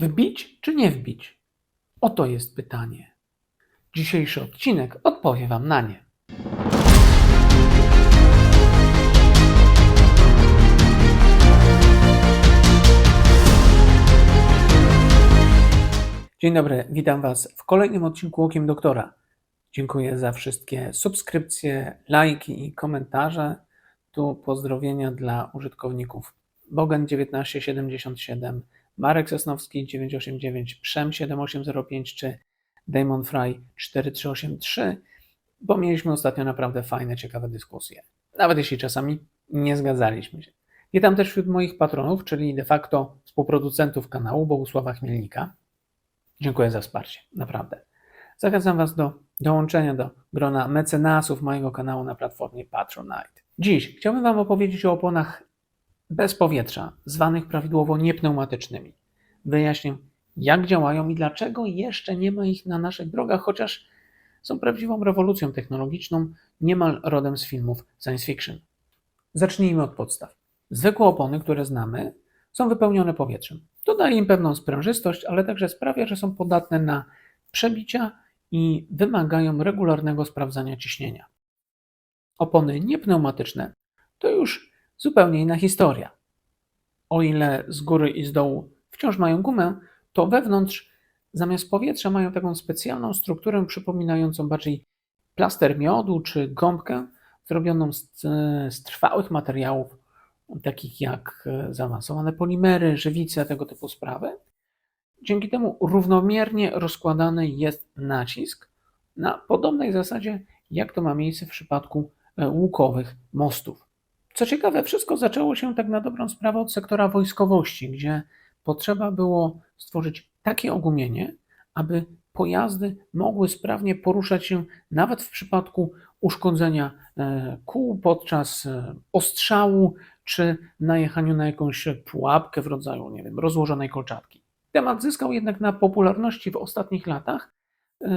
Wbić czy nie wbić? Oto jest pytanie. Dzisiejszy odcinek odpowie Wam na nie. Dzień dobry, witam Was w kolejnym odcinku Okiem Doktora. Dziękuję za wszystkie subskrypcje, lajki i komentarze. Tu pozdrowienia dla użytkowników Bogen 1977, Marek Sosnowski 989, Przem 7805 czy Damon Fry 4383, bo mieliśmy ostatnio naprawdę fajne, ciekawe dyskusje. Nawet jeśli czasami nie zgadzaliśmy się. Witam też wśród moich patronów, czyli de facto współproducentów kanału Bogusława Chmielnika. Dziękuję za wsparcie, naprawdę. Zachęcam Was do dołączenia do grona mecenasów mojego kanału na platformie Patronite. Dziś chciałbym Wam opowiedzieć o oponach bez powietrza, zwanych prawidłowo niepneumatycznymi. Wyjaśnię, jak działają i dlaczego jeszcze nie ma ich na naszych drogach, chociaż są prawdziwą rewolucją technologiczną, niemal rodem z filmów science fiction. Zacznijmy od podstaw. Zwykłe opony, które znamy, są wypełnione powietrzem. To daje im pewną sprężystość, ale także sprawia, że są podatne na przebicia i wymagają regularnego sprawdzania ciśnienia. Opony niepneumatyczne to już zupełnie inna historia. O ile z góry i z dołu wciąż mają gumę, to wewnątrz zamiast powietrza mają taką specjalną strukturę przypominającą bardziej plaster miodu czy gąbkę zrobioną z, z trwałych materiałów, takich jak zaawansowane polimery, żywice, tego typu sprawy. Dzięki temu równomiernie rozkładany jest nacisk na podobnej zasadzie, jak to ma miejsce w przypadku łukowych mostów. Co ciekawe, wszystko zaczęło się tak na dobrą sprawę od sektora wojskowości, gdzie potrzeba było stworzyć takie ogumienie, aby pojazdy mogły sprawnie poruszać się nawet w przypadku uszkodzenia kół podczas ostrzału czy najechaniu na jakąś pułapkę w rodzaju, nie wiem, rozłożonej kolczatki. Temat zyskał jednak na popularności w ostatnich latach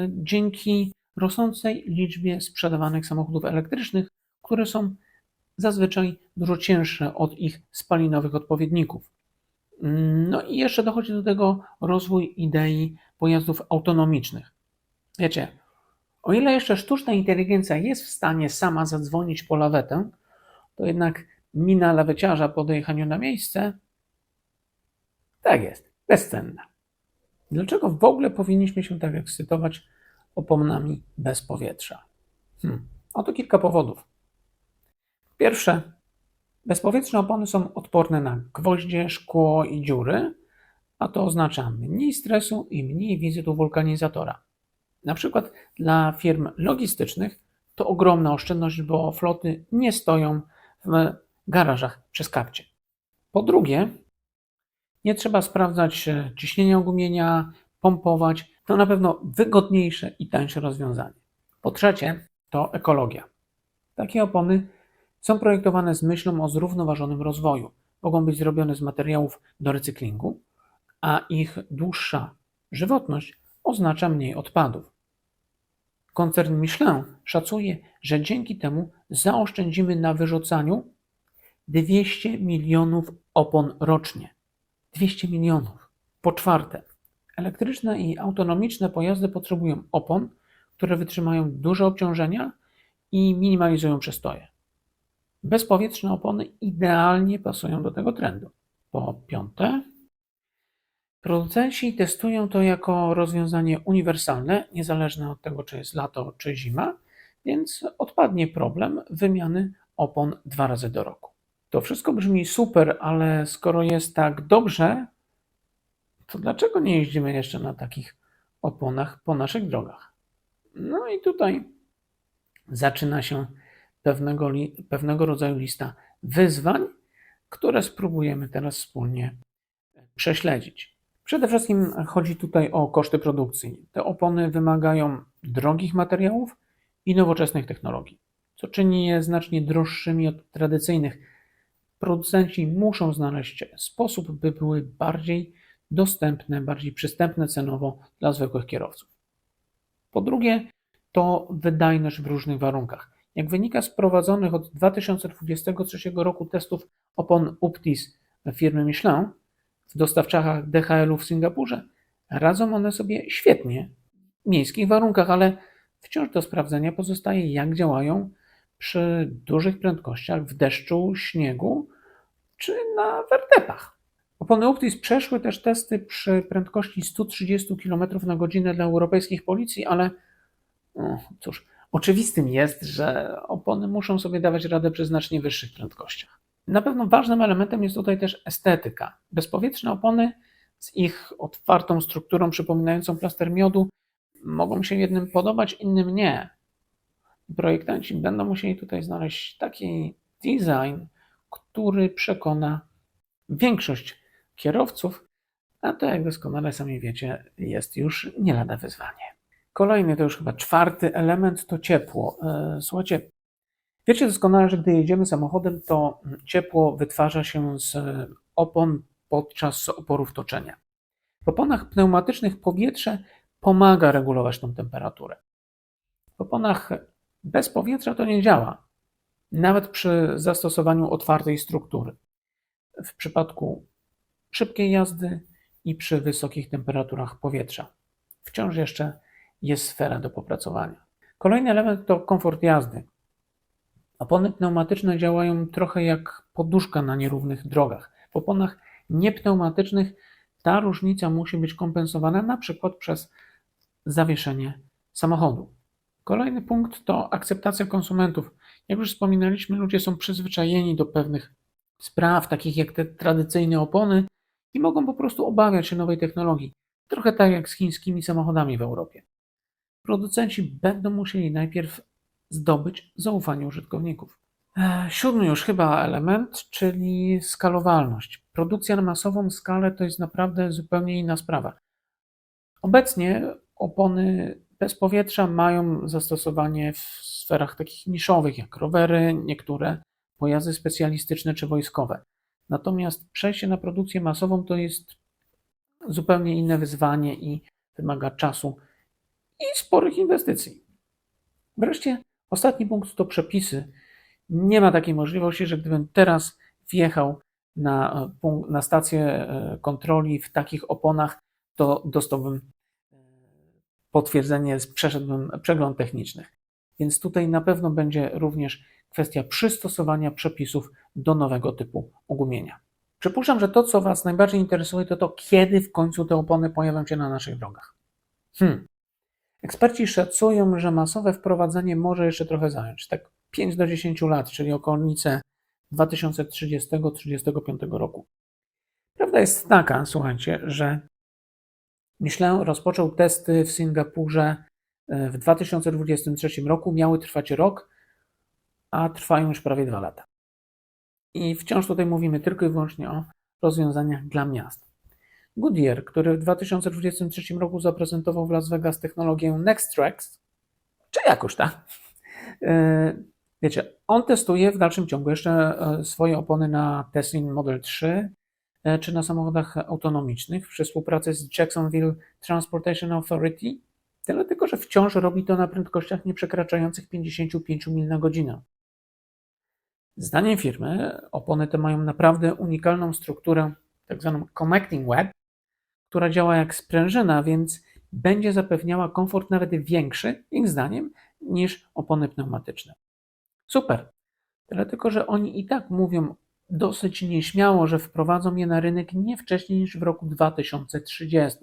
dzięki rosnącej liczbie sprzedawanych samochodów elektrycznych, które są zazwyczaj dużo cięższe od ich spalinowych odpowiedników. No i jeszcze dochodzi do tego rozwój idei pojazdów autonomicznych. Wiecie, o ile jeszcze sztuczna inteligencja jest w stanie sama zadzwonić po lawetę, to jednak mina laweciarza po dojechaniu na miejsce tak jest, bezcenna. Dlaczego w ogóle powinniśmy się tak ekscytować oponami bez powietrza? Hmm. Oto kilka powodów. Pierwsze, bezpowietrzne opony są odporne na gwoździe, szkło i dziury, a to oznacza mniej stresu i mniej wizyt u wulkanizatora. Na przykład dla firm logistycznych to ogromna oszczędność, bo floty nie stoją w garażach przy skarbcie. Po drugie, nie trzeba sprawdzać ciśnienia ogumienia, pompować. To na pewno wygodniejsze i tańsze rozwiązanie. Po trzecie, to ekologia. Takie opony są projektowane z myślą o zrównoważonym rozwoju. Mogą być zrobione z materiałów do recyklingu, a ich dłuższa żywotność oznacza mniej odpadów. Koncern Michelin szacuje, że dzięki temu zaoszczędzimy na wyrzucaniu 200 milionów opon rocznie. 200 milionów. Po czwarte, elektryczne i autonomiczne pojazdy potrzebują opon, które wytrzymają duże obciążenia i minimalizują przestoje. Bezpowietrzne opony idealnie pasują do tego trendu. Po piąte, producenci testują to jako rozwiązanie uniwersalne, niezależne od tego, czy jest lato, czy zima, więc odpadnie problem wymiany opon dwa razy do roku. To wszystko brzmi super, ale skoro jest tak dobrze, to dlaczego nie jeździmy jeszcze na takich oponach po naszych drogach? No i tutaj zaczyna się pewnego, pewnego rodzaju lista wyzwań, które spróbujemy teraz wspólnie prześledzić. Przede wszystkim chodzi tutaj o koszty produkcji. Te opony wymagają drogich materiałów i nowoczesnych technologii, co czyni je znacznie droższymi od tradycyjnych. Producenci muszą znaleźć sposób, by były bardziej dostępne, bardziej przystępne cenowo dla zwykłych kierowców. Po drugie, to wydajność w różnych warunkach. Jak wynika z prowadzonych od 2023 roku testów opon Uptis firmy Michelin, w dostawczakach DHL-u w Singapurze. Radzą one sobie świetnie w miejskich warunkach, ale wciąż do sprawdzenia pozostaje, jak działają przy dużych prędkościach w deszczu, śniegu czy na wertepach. Opony Uktis przeszły też testy przy prędkości 130 km na godzinę dla europejskich policji, ale no, cóż, oczywistym jest, że opony muszą sobie dawać radę przy znacznie wyższych prędkościach. Na pewno ważnym elementem jest tutaj też estetyka. Bezpowietrzne opony z ich otwartą strukturą przypominającą plaster miodu mogą się jednym podobać, innym nie. Projektanci będą musieli tutaj znaleźć taki design, który przekona większość kierowców, a to, jak doskonale sami wiecie, jest już nie lada wyzwanie. Kolejny, to już chyba czwarty element, to ciepło. E, Słuchajcie, wiecie doskonale, że gdy jedziemy samochodem, to ciepło wytwarza się z opon podczas oporów toczenia. W oponach pneumatycznych powietrze pomaga regulować tą temperaturę. W oponach bez powietrza to nie działa, nawet przy zastosowaniu otwartej struktury. W przypadku szybkiej jazdy i przy wysokich temperaturach powietrza. Wciąż jeszcze jest sfera do popracowania. Kolejny element to komfort jazdy. Opony pneumatyczne działają trochę jak poduszka na nierównych drogach. W oponach niepneumatycznych ta różnica musi być kompensowana na przykład przez zawieszenie samochodu. Kolejny punkt to akceptacja konsumentów. Jak już wspominaliśmy, ludzie są przyzwyczajeni do pewnych spraw, takich jak te tradycyjne opony, i mogą po prostu obawiać się nowej technologii. Trochę tak jak z chińskimi samochodami w Europie. Producenci będą musieli najpierw zdobyć zaufanie użytkowników. E, Siódmy już chyba element, czyli skalowalność. Produkcja na masową skalę to jest naprawdę zupełnie inna sprawa. Obecnie opony bez powietrza mają zastosowanie w sferach takich niszowych, jak rowery, niektóre pojazdy specjalistyczne czy wojskowe. Natomiast przejście na produkcję masową to jest zupełnie inne wyzwanie i wymaga czasu i sporych inwestycji. Wreszcie ostatni punkt to przepisy. Nie ma takiej możliwości, że gdybym teraz wjechał na, na stację e, kontroli w takich oponach, to dostałbym e, potwierdzenie, przeszedłbym przegląd techniczny. Więc tutaj na pewno będzie również kwestia przystosowania przepisów do nowego typu ogumienia. Przypuszczam, że to, co Was najbardziej interesuje, to to, kiedy w końcu te opony pojawią się na naszych drogach. Hmm. Eksperci szacują, że masowe wprowadzenie może jeszcze trochę zająć, tak 5 do 10 lat, czyli okolice 2030-35 roku. Prawda jest taka, słuchajcie, że Michelin rozpoczął testy w Singapurze e, w 2023 roku, miały trwać rok, a trwają już prawie dwa lata. I wciąż tutaj mówimy tylko i wyłącznie o rozwiązaniach dla miast. Goodyear, który w 2023 roku zaprezentował w Las Vegas technologię Nextrax, czy jakoś tak, wiecie, on testuje w dalszym ciągu jeszcze e, swoje opony na Tesla Model 3 e, czy na samochodach autonomicznych przy współpracy z Jacksonville Transportation Authority, tyle tylko, że wciąż robi to na prędkościach nieprzekraczających 55 mil na godzinę. Zdaniem firmy opony te mają naprawdę unikalną strukturę, tak zwaną connecting web, która działa jak sprężyna, więc będzie zapewniała komfort nawet większy, ich zdaniem, niż opony pneumatyczne. Super. Tyle tylko, że oni i tak mówią dosyć nieśmiało, że wprowadzą je na rynek nie wcześniej niż w roku 2030.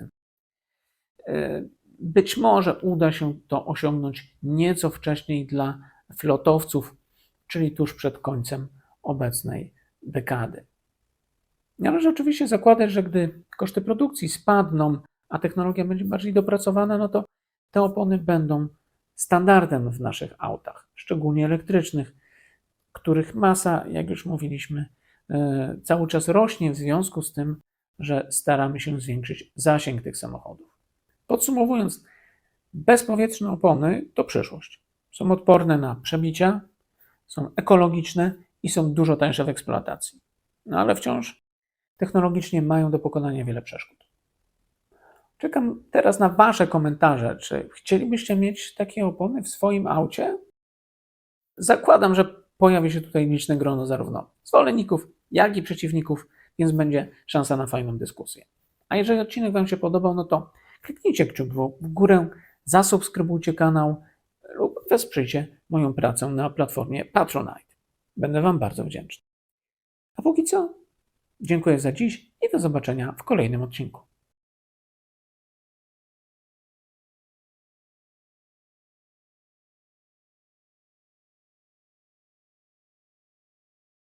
E, być może uda się to osiągnąć nieco wcześniej dla flotowców czyli tuż przed końcem obecnej dekady. Należy oczywiście zakładać, że gdy koszty produkcji spadną, a technologia będzie bardziej dopracowana, no to te opony będą standardem w naszych autach, szczególnie elektrycznych, których masa, jak już mówiliśmy, e, cały czas rośnie w związku z tym, że staramy się zwiększyć zasięg tych samochodów. Podsumowując, bezpowietrzne opony to przyszłość. Są odporne na przebicia, są ekologiczne i są dużo tańsze w eksploatacji. No ale wciąż technologicznie mają do pokonania wiele przeszkód. Czekam teraz na Wasze komentarze. Czy chcielibyście mieć takie opony w swoim aucie? Zakładam, że pojawi się tutaj liczne grono zarówno zwolenników, jak i przeciwników, więc będzie szansa na fajną dyskusję. A jeżeli odcinek Wam się podobał, no to kliknijcie kciuk w górę, zasubskrybujcie kanał lub wesprzyjcie moją pracę na platformie Patronite. Będę Wam bardzo wdzięczny. A póki co, dziękuję za dziś i do zobaczenia w kolejnym odcinku.